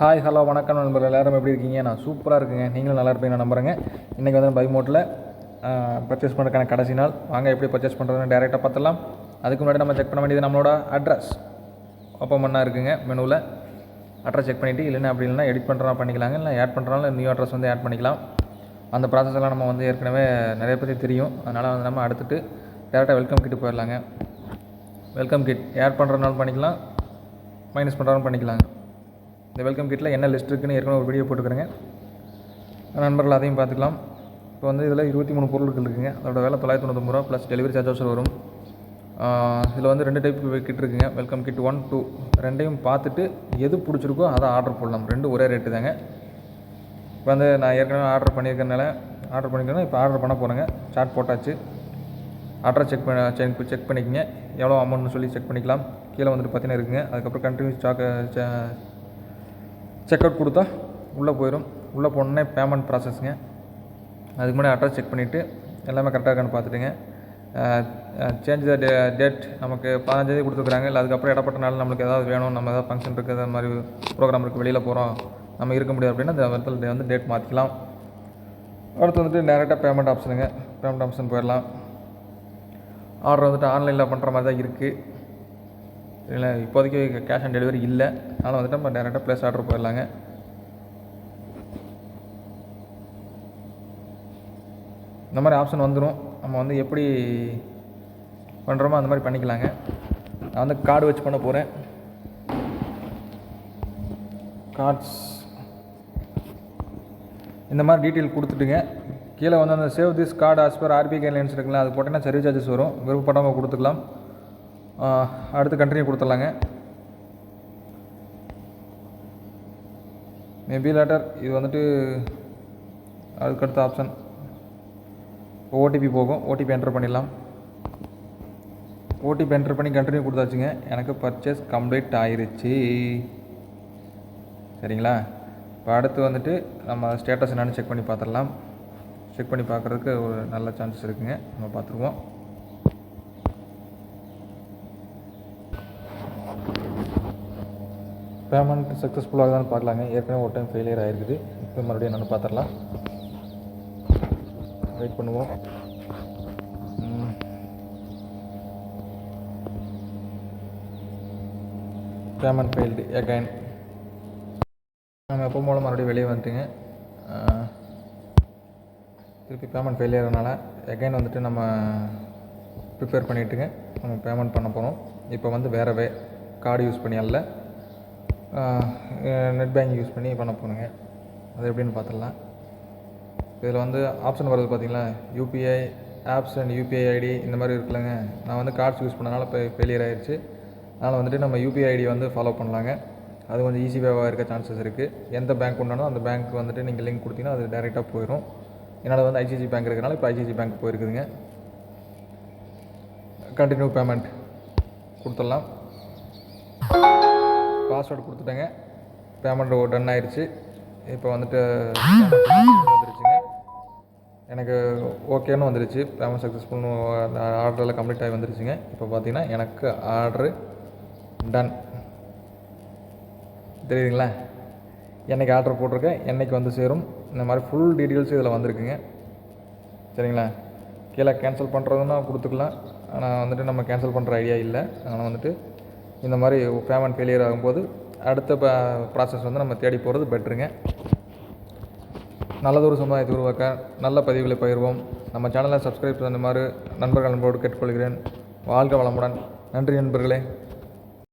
Hi hello வணக்கம் நண்பர் எல்லாரும் எப்படி இருக்கீங்க? நான் சூப்பராக இருக்குங்க. நீங்களும் நல்லா இருப்பீங்க நான் நம்புகிறேங்க இன்றைக்கி வந்து பை மோட்டில் பர்ச்சேஸ் பண்ணுறதுக்கான கடைசி நாள். வாங்க எப்படி பர்ச்சேஸ் பண்ணுறதுன்னு டேரெக்டாக பார்த்துலாம் அதுக்கு முன்னாடி நம்ம செக் பண்ண வேண்டியது நம்மளோட அட்ரஸ் ஓப்பன் பண்ணால் இருக்குங்க மெனுவில் அட்ரஸ் செக் பண்ணிவிட்டு இல்லைன்னா அப்படி இல்லைனா எடிட் பண்ணுறா பண்ணிக்கலாங்க. இல்லை ஆட் பண்ணுறனால நியூ அட்ரஸ் வந்து ஆட் பண்ணிக்கலாம். அந்த ப்ராசஸ் எல்லாம் நம்ம வந்து ஏற்கனவே நிறைய பற்றி தெரியும். அதனால் வந்து நம்ம அடுத்துட்டு டேரெக்டாக வெல்கம் கிட்டு போயிடலாங்க. வெல்கம் கிட் ஆட் பண்ணுறதுனாலும் பண்ணிக்கலாம். மைனஸ் பண்ணுறாலும் பண்ணிக்கலாங்க. இந்த வெல்கம் கிட்டில் என்ன லிஸ்ட் இருக்குன்னு ஏற்கனவே ஒரு வீடியோ போட்டுக்கிறேங்க. நண்பர்கள் அதையும் பார்த்துக்கலாம். இப்போ வந்து இதில் இருபத்தி மூணு பொருட்கள் இருக்குங்க. அதோட வேலை தொள்ளாயிரத்தி தொண்ணூத்தொம்பது ரூபா ப்ளஸ் டெலிவரி சார்ஜஸ் வரும். இதில் வந்து ரெண்டு டைப் கிட் இருக்குங்க. வெல்கம் கிட் ஒன் டூ ரெண்டையும் பார்த்துட்டு எது பிடிச்சிருக்கோ அதை ஆர்டர் போடலாம். ரெண்டும் ஒரே ரேட்டு தாங்க. இப்போ வந்து நான் ஏற்கனவே ஆர்டர் பண்ணியிருக்கனால ஆர்டர் பண்ணிக்கணும் இப்போ ஆர்டர் பண்ண போகிறேங்க சார்ட் போட்டாச்சு. அட்ரஸ் செக் பண்ண செக் செக் பண்ணிக்கங்க. எவ்வளோ அமௌண்ட்னு சொல்லி செக் பண்ணிக்கலாம். கீழே வந்துட்டு பார்த்தீங்கன்னா இருக்குங்க. அதுக்கப்புறம் கண்டினியூஸ் சாக்க செக் அவுட் கொடுத்தா உள்ளே போயிடும் உள்ளே போனோடனே பேமெண்ட் ப்ராசஸ்ங்க அதுக்கு முன்னாடி அட்ரஸ் செக் பண்ணிவிட்டு எல்லாமே கரெக்டாக இருக்கான்னு பார்த்துட்டுங்க. சேஞ்ச் த டே டேட் நமக்கு பதினஞ்சாந்தேதி கொடுத்துருக்குறாங்க. இல்லை அதுக்கப்புறம் இடப்பட்ட நாள் நம்மளுக்கு ஏதாவது வேணும் நம்ம ஏதாவது ஃபங்க்ஷன் இருக்குது அந்த மாதிரி ப்ரோக்ராம் இருக்குது வெளியில் போகிறோம் நம்ம இருக்க முடியாது அப்படின்னா அந்த இடத்துல வந்து டேட் மாற்றிக்கலாம் அடுத்து வந்துட்டு டேரெக்டாக பேமெண்ட் ஆப்ஷனுங்க பேமெண்ட் ஆப்ஷன் போயிடலாம். ஆர்டர் வந்துட்டு ஆன்லைனில் பண்ணுற மாதிரி தான் இருக்குது இல்லை இப்போதைக்கு கேஷ் ஆன் டெலிவரி இல்லை. அதனால் வந்துட்டு நம்ம டேரெக்டாக ப்ளேஸ் ஆர்டர் போயிடலாங்க. இந்த மாதிரி ஆப்ஷன் வந்துடும் நம்ம வந்து எப்படி பண்ணுறோமோ அந்த மாதிரி பண்ணிக்கலாங்க. நான் வந்து கார்டு வச்சு பண்ண போகிறேன் கார்ட்ஸ் இந்த மாதிரி டீட்டெயில் கொடுத்துட்டுங்க. கீழே வந்து அந்த save this card as per R B guidelines இருக்குல்ல அது போட்டிங்கன்னா சர்வீஸ் சார்ஜஸ் வரும். விருப்பப்பட்டவங்க கொடுத்துக்கலாம். அடுத்து கண்டினியூ கொடுத்துடலாங்க. மேபி லேட்டர் இது வந்துட்டு அதுக்கடுத்த ஆப்ஷன் ஓடிபி போகும். ஓடிபி என்டர் பண்ணிடலாம். ஓடிபி என்டர் பண்ணி கண்டினியூ கொடுத்தாச்சுங்க. எனக்கு பர்ச்சேஸ் கம்ப்ளீட் ஆயிருச்சு. சரிங்களா? இப்போ அடுத்து வந்துட்டு நம்ம ஸ்டேட்டஸ் என்னென்னு செக் பண்ணி பார்த்துடலாம். செக் பண்ணி பார்க்குறதுக்கு ஒரு நல்ல சான்சஸ் இருக்குங்க. நம்ம பார்த்துருவோம். பேமெண்ட் சக்ஸஸ்ஃபுல்லாக தான் பார்க்கலாங்க. ஏற்கனவே ஒரு டைம் ஃபெயிலியர் ஆகிருக்குது இப்போ மறுபடியும் என்னென்னு பார்த்துடலாம். வெயிட் பண்ணுவோம். பேமெண்ட் ஃபெயில்டு அகைன் நம்ம எப்போ மூலம் மறுபடியும் வெளியே வந்துட்டுங்க. திருப்பி பேமெண்ட் ஃபெயிலியர் ஆனனால அகைன் வந்துட்டு நம்ம ப்ரிப்பேர் பண்ணிட்டுங்க. நம்ம பேமெண்ட் பண்ண போகிறோம் இப்போ வந்து வேறு வே கார்டு யூஸ் பண்ணி அல்ல நெட் பேங்கிங் யூஸ் பண்ணி பண்ண போகணுங்க அது எப்படின்னு பார்த்துடலாம் இதில் வந்து ஆப்ஷன் வருது பார்த்தீங்களா UPI apps and UPI ID இந்த மாதிரி இருக்குல்லங்க. நான் வந்து கார்ட்ஸ் யூஸ் பண்ணனால இப்போ ஃபெயிலியர் ஆயிடுச்சு அதனால் வந்துட்டு நம்ம யூபிஐ ஐடி வந்து ஃபாலோ பண்ணலாங்க. அது கொஞ்சம் ஈஸி வேவாக இருக்க சான்சஸ் இருக்குது எந்த பேங்க் உண்டானோ அந்த பேங்க் வந்துட்டு நீங்கள் லிங்க் கொடுத்தீங்கன்னா அது டேரெக்டாக போயிடும் என்னால் வந்து ஐசிசி பேங்க் இருக்கிறனால இப்போ ஐசிசி பேங்க் போயிருக்குதுங்க. கண்டினியூ பேமெண்ட் கொடுத்துடலாம். பாஸ்வேர்டு கொடுத்துட்டேங்க. பேமெண்ட் டன் ஆயிடுச்சு. இப்போ வந்துட்டு வந்துருச்சுங்க. எனக்கு ஓகேன்னு வந்துருச்சு. பேமெண்ட் சக்ஸஸ்ஃபுல்னு ஆர்டரில் கம்ப்ளீட் ஆகி வந்துருச்சுங்க. இப்போ பார்த்தீங்கன்னா எனக்கு ஆர்டரு டன் தெரியுதுங்களா? என்னைக்கு ஆர்டர் போட்டிருக்கேன் என்னைக்கு வந்து சேரும். இந்த மாதிரி ஃபுல் டீட்டெயில்ஸ் இதில் வந்திருக்குங்க. சரிங்களா? கீழே கேன்சல் பண்ணுறதுன்னா கொடுத்துக்கலாம். ஆனால் வந்துட்டு நம்ம கேன்சல் பண்ணுற ஐடியா இல்லை. அதனால் வந்துட்டு இந்த மாதிரி பேமெண்ட் ஃபெயிலியர் ஆகும்போது அடுத்த ப்ராசஸ் வந்து நம்ம தேடி போகிறது பெட்ருங்க நல்லதொரு சமுதாயத்தை உருவாக்க நல்ல பதிவுகளை பகிர்வோம். நம்ம சேனலை சப்ஸ்கிரைப் பண்ணுமாறு நண்பர்கள் நண்பரோடு கேட்டுக்கொள்கிறேன். வாழ்க வளமுடன். நன்றி நண்பர்களே.